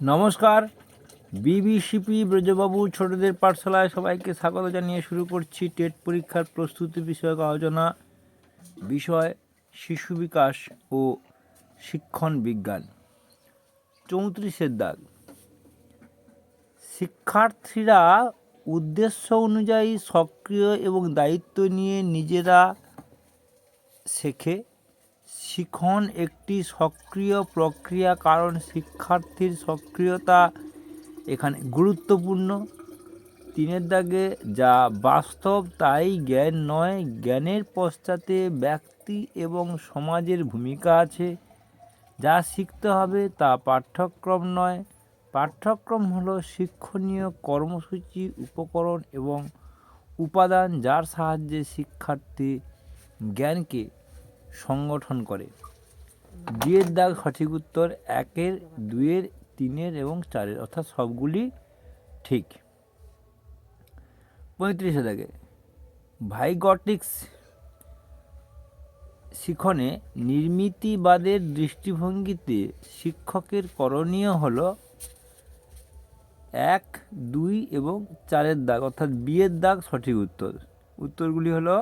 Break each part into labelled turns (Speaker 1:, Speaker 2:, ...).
Speaker 1: নমস্কার। বিবিসিপি ব্রজবাবু ছোটদের পাঠশালায় সবাইকে স্বাগত জানিয়ে শুরু করছি টেট পরীক্ষার প্রস্তুতি বিষয়ক আলোচনা, বিষয় শিশু বিকাশ ও শিক্ষণ বিজ্ঞান। চৌত্রিশের দাগ। শিক্ষার্থীরা উদ্দেশ্য অনুযায়ী সক্রিয় এবং দায়িত্ব নিয়ে নিজেরা শেখে। শিখন একটি সক্রিয় প্রক্রিয়া কারণ শিক্ষার্থীর সক্রিয়তা এখানে গুরুত্বপূর্ণ। তিনের দাগে যা বাস্তব তাই জ্ঞান নয়, জ্ঞানের পশ্চাতে ব্যক্তি এবং সমাজের ভূমিকা আছে। যা শিখতে হবে তা পাঠ্যক্রম নয়। পাঠ্যক্রম হলো শিক্ষণীয় কর্মসূচি, উপকরণ এবং উপাদান যার সাহায্যে শিক্ষার্থী জ্ঞানকে সংগঠন করে। দুইয়ের দাগ সঠিক উত্তর একের, দুইয়ের, তিনের এবং চারের, অর্থাৎ সবগুলি ঠিক। পঁয়ত্রিশে দাগে, ভাইগটিক্স শিখনে নির্মিতিবাদের দৃষ্টিভঙ্গিতে শিক্ষকের করণীয় হলো এক, দুই এবং চারের দাগ, অর্থাৎ বিয়ের দাগ সঠিক উত্তর। উত্তরগুলি হলো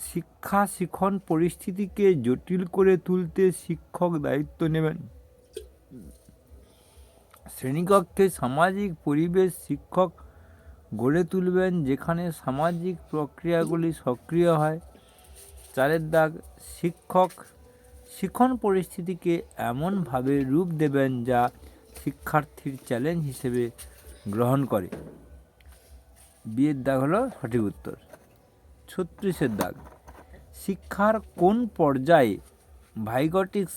Speaker 1: শিক্ষা শিখন পরিস্থিতিকে জটিল করে তুলতে শিক্ষক দায়িত্ব নেবেন। শ্রেণীকক্ষে সামাজিক পরিবেশ শিক্ষক গড়ে তুলবেন, যেখানে সামাজিক প্রক্রিয়াগুলি সক্রিয় হয়। চারের দাগ, শিক্ষক শিখন পরিস্থিতিকে এমনভাবে রূপ দেবেন যা শিক্ষার্থীর চ্যালেঞ্জ হিসেবে গ্রহণ করে। বিয়ের দাগ হলো সঠিক উত্তর। ছত্রিশের দাগ। শিক্ষার কোন পর্যায়ে ভাইগটিক্স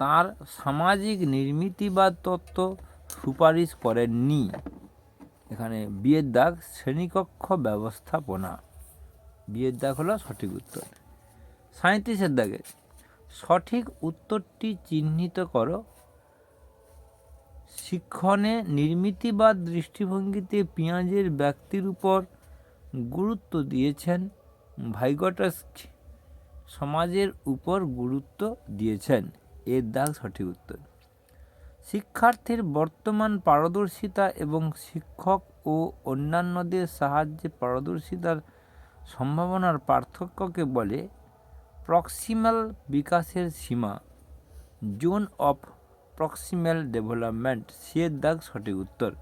Speaker 1: তার সামাজিক নির্মিতিবাদ তত্ত্ব সুপারিশ করেননি? এখানে বিয়ের দাগ, শ্রেণীকক্ষ ব্যবস্থাপনা। বিয়ের দাগ হলো সঠিক উত্তর। সাঁত্রিশের দাগে, সঠিক উত্তরটি চিহ্নিত করো। শিক্ষণে নির্মিতিবাদ দৃষ্টিভঙ্গিতে পেঁয়াজের ব্যক্তির উপর গুরুত্ব দিয়েছেন ভাইগটাস সমাজের উপর গুরুত্ব দিয়েছেন। এর দাগ সঠিক উত্তর। শিক্ষার্থীর বর্তমান পারদর্শিতা এবং শিক্ষক ও অন্যান্যদের সাহায্যে পারদর্শিতার সম্ভাবনার পার্থক্যকে বলে প্রক্সিমাল বিকাশের সীমা, জোন অফ প্রক্সিমাল ডেভেলপমেন্ট। সে দাগ সঠিক উত্তর।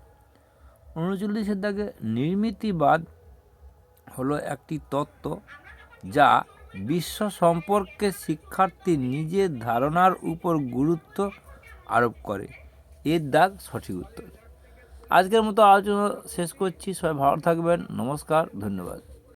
Speaker 1: উনচল্লিশের দাগে নির্মিতিবাদ হলো একটি তত্ত্ব যা বিশ্ব সম্পর্কে শিক্ষার্থী নিজের ধারণার উপর গুরুত্ব আরোপ করে। এর দাগ সঠিক উত্তর। আজকের মতো আলোচনা শেষ করছি। সবাই ভালো থাকবেন। নমস্কার। ধন্যবাদ।